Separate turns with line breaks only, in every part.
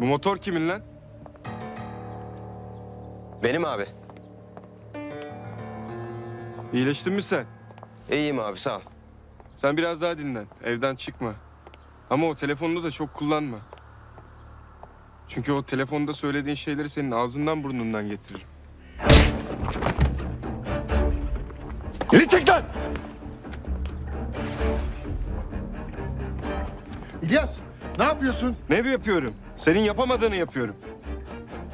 Bu motor kimin lan?
Benim abi.
İyileştin mi sen?
İyiyim abi sağ ol.
Sen biraz daha dinlen. Evden çıkma. Ama o telefonunu da çok kullanma. Çünkü o telefonda söylediğin şeyleri senin ağzından burnundan getiririm. Geri çek lan!
İlyas ne yapıyorsun?
Ne yapıyorum? Senin yapamadığını yapıyorum.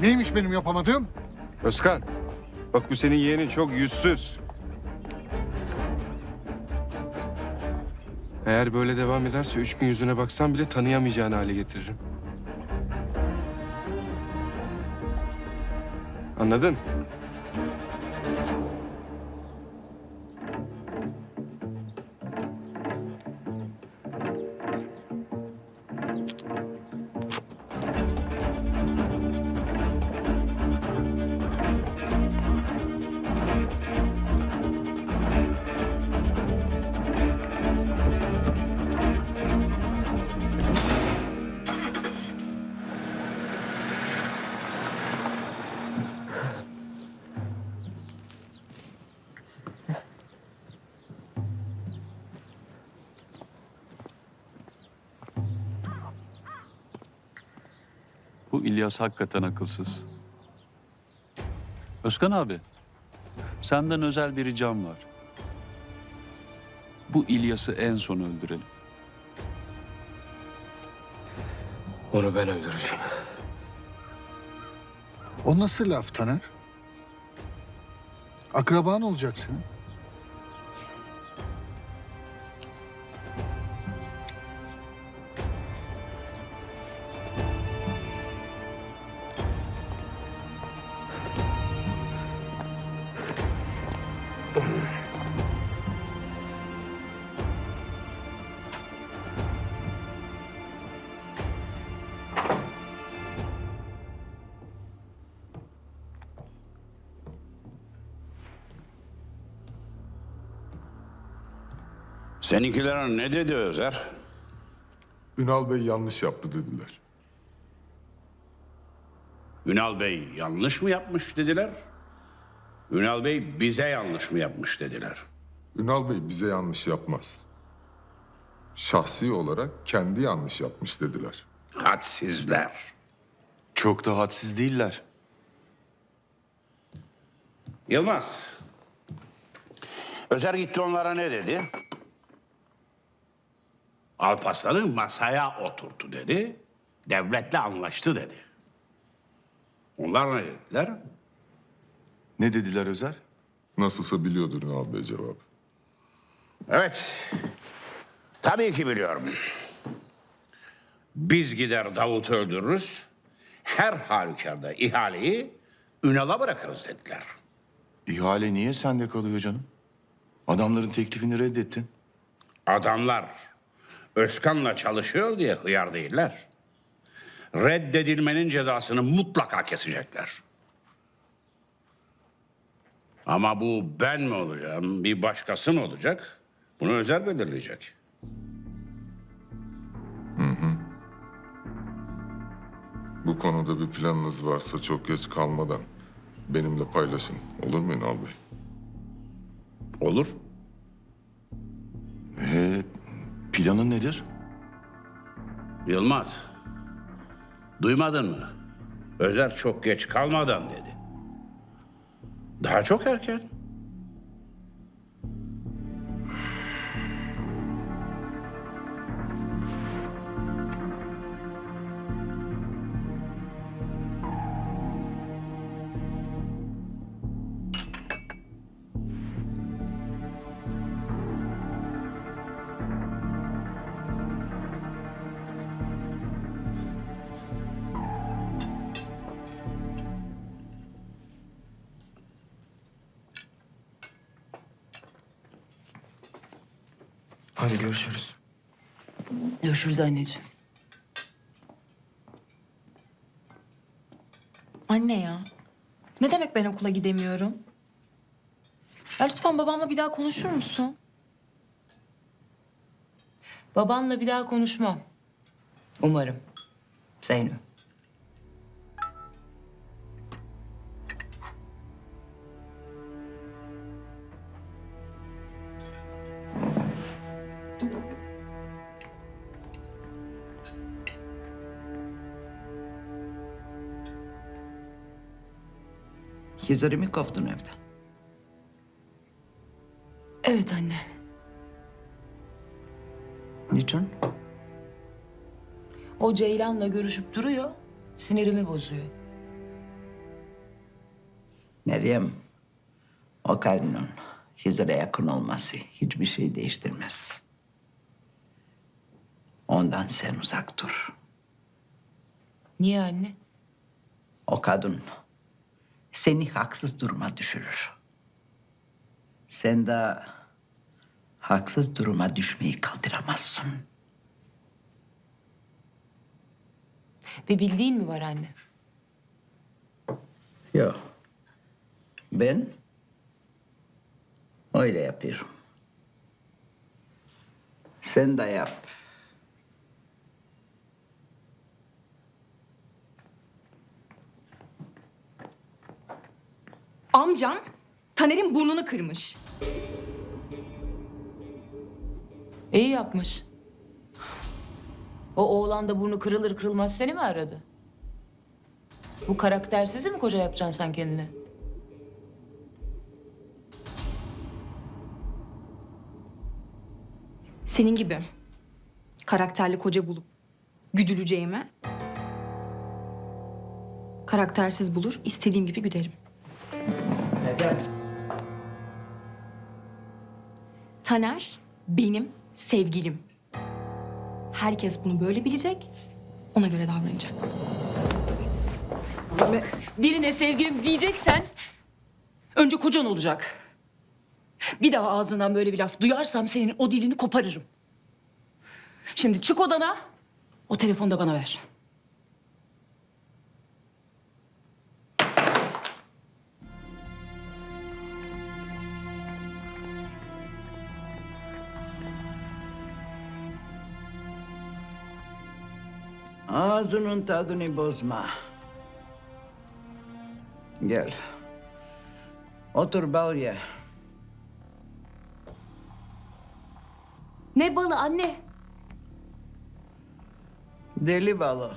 Neymiş benim yapamadığım?
Özkan, bak bu senin yeğenin çok yüzsüz. Eğer böyle devam ederse üç gün yüzüne baksan bile tanıyamayacağın hale getiririm. Anladın?
Bu İlyas hakikaten akılsız. Özkan abi, senden özel bir ricam var. Bu İlyas'ı en son öldürelim.
Onu ben öldüreceğim.
O nasıl laf Taner? Akraban olacak senin.
Seninkiler ne dedi Özer?
Ünal Bey yanlış yaptı dediler.
Ünal Bey yanlış mı yapmış dediler? Ünal Bey bize yanlış mı yapmış dediler?
Ünal Bey bize yanlış yapmaz. Şahsi olarak kendi yanlış yapmış dediler.
Hadsizler.
Çok da hadsiz değiller.
Yılmaz. Özer gitti onlara ne dedi? Alparslan'ı masaya oturttu dedi. Devletle anlaştı dedi. Onlar ne dediler?
Ne dediler Özer?
Nasılsa biliyordur Ünal Bey cevabı.
Evet. Tabii ki biliyorum. Biz gider Davut'u öldürürüz. Her halükarda ihaleyi Ünal'a bırakırız dediler.
İhale niye sende kalıyor canım? Adamların teklifini reddettin.
Adamlar Özkan'la çalışıyor diye hıyar değiller. Reddedilmenin cezasını mutlaka kesecekler. Ama bu ben mi olacağım, bir başkası mı olacak? Bunu Özer belirleyecek.
Bu konuda bir planınız varsa çok geç kalmadan benimle paylaşın. Olur mu Ünal Bey?
Olur.
Planın nedir?
Yılmaz. Duymadın mı? Özer çok geç kalmadan dedi. Daha çok erken.
Hadi görüşürüz.
Görüşürüz anneciğim. Anne ya. Ne demek ben okula gidemiyorum? Ya lütfen babamla bir daha konuşur musun?
Babanla bir daha konuşmam. Umarım. Zeyno. Hizar'ı mı kovdun evden?
Evet anne.
Niçin?
O Ceylan'la görüşüp duruyor. Sinirimi bozuyor.
Meryem, o karının Hizar'a yakın olması hiçbir şey değiştirmez. Ondan sen uzak dur.
Niye anne?
O kadın seni haksız duruma düşürür. Sen de haksız duruma düşmeyi kaldıramazsın.
Bir bildiğin mi var anne?
Yok. Ben öyle yapıyorum. Sen de yap.
Amcam Taner'in burnunu kırmış.
İyi yapmış. O oğlan da burnu kırılır kırılmaz seni mi aradı? Bu karaktersizi mi koca yapacaksın sen kendine?
Senin gibi karakterli koca bulup güdüleceğime karaktersiz bulur istediğim gibi güderim.
Neden?
Taner benim sevgilim. Herkes bunu böyle bilecek. Ona göre davranacak.
Birine sevgilim diyeceksen önce kocan olacak. Bir daha ağzından böyle bir laf duyarsam senin o dilini koparırım. Şimdi çık odana. O telefonu da bana ver.
Ağzının tadını bozma. Gel. Otur bal ye.
Ne balı anne?
Deli balı.